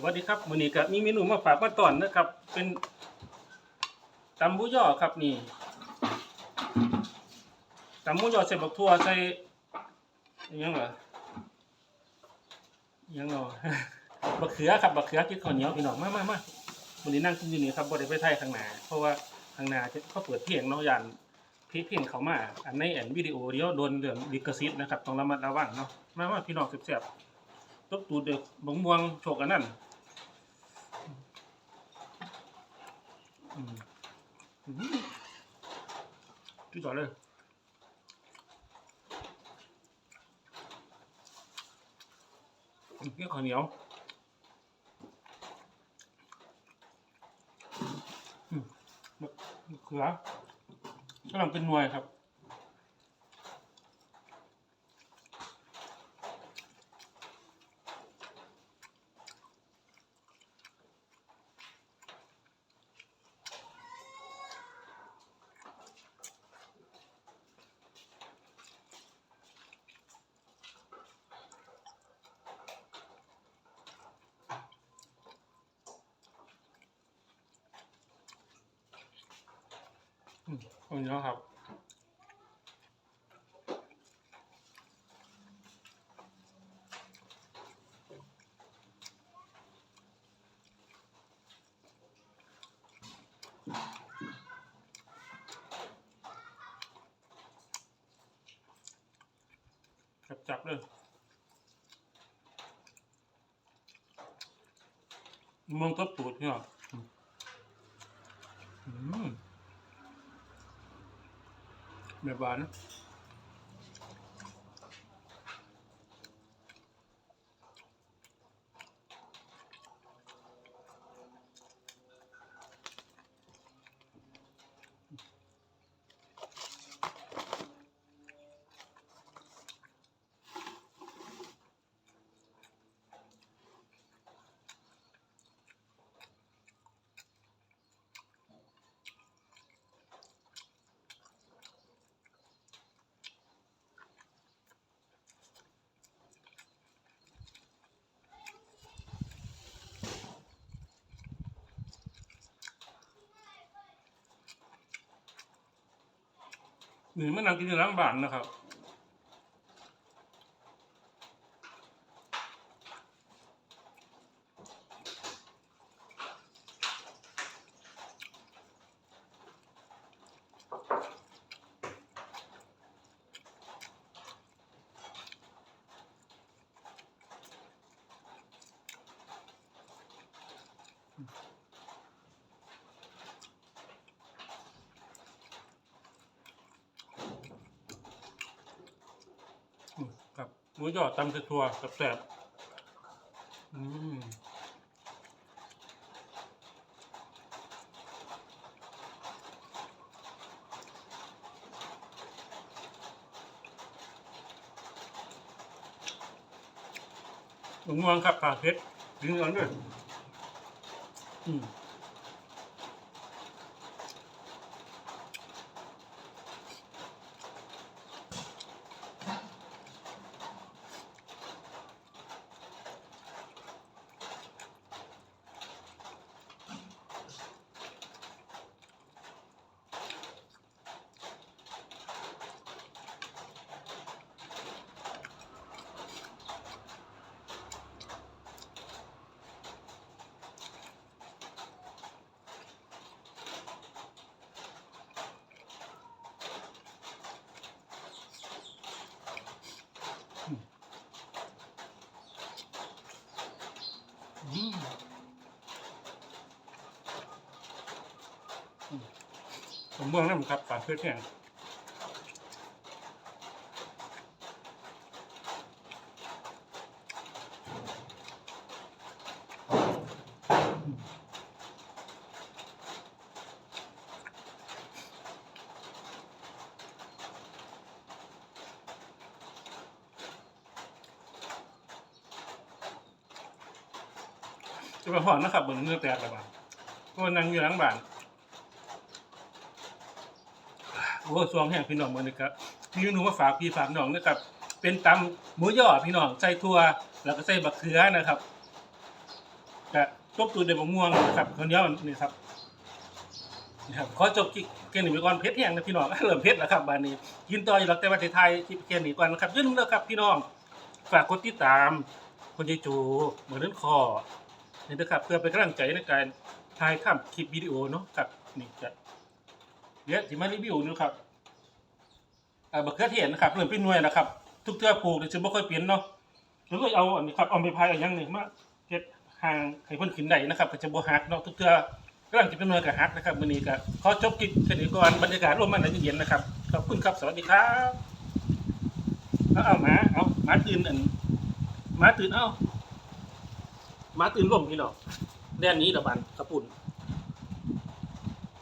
สวัสดีครับวันนี้ก็มีเมนูมาฝากมาตอนนะครับ เป็นตำหมูยอครับนี่ตำหมูยอใส่บักทั่วใส่ยังเหรอยังเนาะบักเขือครับบักเขือกินข้าวเหนียวพี่น้องมามามาวันนี้นั่งกินอยู่นี่ครับบ่ได้ไปไทยข้างหน้าเพราะว่าข้างหน้าเขาเปิดเพลงเนาะยันเพลงเพลงเขามาอันในแอนวิดีโอเดียวโดนเรื่องลิขสิทธิ์นะครับต้องระมัดระวังเนาะมามาพี่น้องแซ่บๆตบตูดเด็กบงม่วงโชกอันนั้น อืมอืมจุดต่อเลยเกี่ยวข้าวเหนียวอืมมะมะเขือกำลังเป็นหน่วยครับ ข้าวเหนียครับจับจับเลยเมืองตับตูดเนี่ยอืม อืม นนะนี่มันนั่งกินอยู่หล้างบ้านนะครับ อืมครับ หมูยอตำสะทัวกับแสบอืมหมูม่วงครับขาเพชรดึงเงินด้วยอืม ผมเมืองนั่นครับขาเพชรเนี่ จะมาหอนนะครับเบิ่งเนื้อแตกแล้วบ้างก็นั่งอยู่หลังบ้านโอ้สวงแห่งพี่น้องมือนี้ครับพี่หนูมาฝากพี่ฝากน้องนะครับ เป็นตำหมูย่อพี่น้องใส่ถั่วแล้วก็ใส่บักเขือนะครับก็จบตัวเดือดมะม่วงนะครับข้าวเหนียวนี่ครับนี่ครับขอจบกิเกณฑ์หนึ่งไปก่อนเพชรแห้งนะพี่น้องเริ่มเพชรแล้วครับบานนี้กินต่ออยู่หลักแต่ว่าไทยที่เกณฑ์นี้ก่อนนะครับอย่าลืมนะครับพี่น้องฝากกดติดตามคนยายจูเหมือนเรื่องคอ นี่นะครับเพื่อเป็นกำลังใจในการถ่ายทำคลิปวิดีโอเนาะครับนี่จะเดี๋ยวสิมารีวิวนะครับอ่าบักเขือเทศนะครับเริ่มเป็นหน่วยนะครับ ทุกเทื่อปลูกเนี่ยจะไม่ค่อยเปลี่ยนเนาะแล้วก็เอาอันนี้ครับเอาไปพายอาอย่างหนึ่งมาเฮ็ดห่างให้เพิ่นขึ้นได้นะครับก็จะบ่หักเนาะทุกเทื่อกำลังจะเป็นหน่วยกับหักนะครับมื้อนี้ก็ขอจบคลิปแค่นี้ก่อนบรรยากาศร่มมันเย็นๆนะครับขอบคุณครับสวัสดีครับเอาเอาหมาเอาหมาตื่นอันหมาตื่นเอา มาตื่นร่มพี่น้องแดนนี้ระบันกระปุ่น